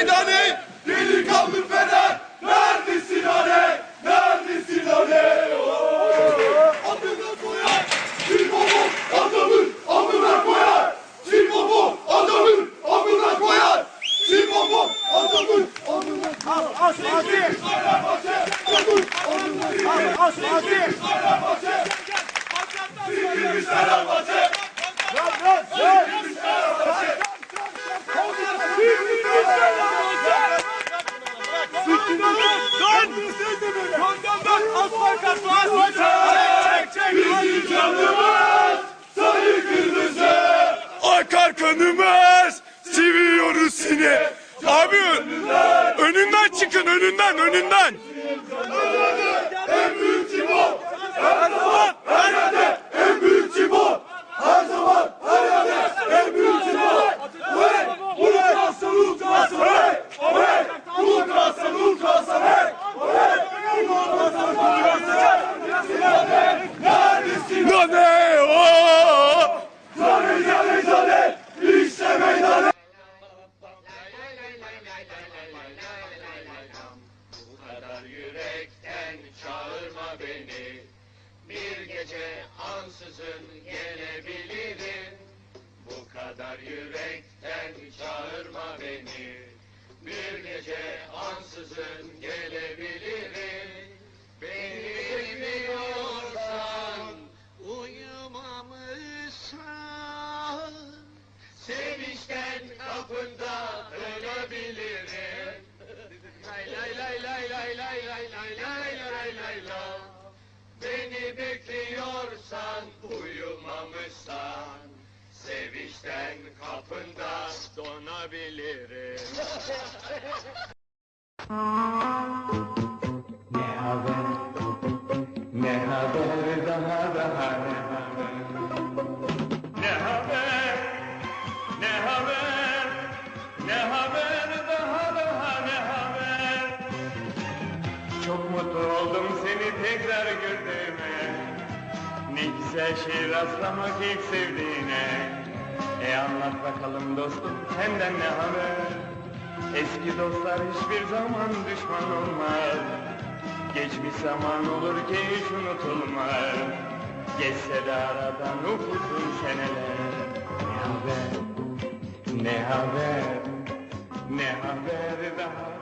meydanı delikanlı fener neredesin hani neredesin hani adını koyar kim baba adamın amına koyar. Kim baba adamın amına koyar. Kim baba adamın amına koyar. Al al Fatih Fenerbahçe adamın amına koyar. Al al Fatih Fenerbahçe Kanımız seviyoruz seni. Abi önünden çıkın önünden önünden. En büyük cimo. Her zaman her beni. Bir gece ansızın gelebilirim. Bu kadar yürekten çağırma beni. Bir gece ansızın gelebilirim. Beni seviyorsan uyumamışsan Sevinçten kapında Beni bekliyorsan uyumamışsan Sevinçten kapında donabilirim Ne haber? Ne haber daha daha ne haber? Ne haber? Ne haber? Ne haber daha daha ne haber? Çok mutlu oldum seni tekrar gördüğüme. Ne güzel şey rastlamak ilk sevdiğine. E anlat bakalım dostum senden ne haber? Eski dostlar hiçbir zaman düşman olmaz. Geçmiş zaman olur ki hiç unutulmaz. Geçse de aradan upuzun seneler. Ne haber? Ne haber? Ne haber daha?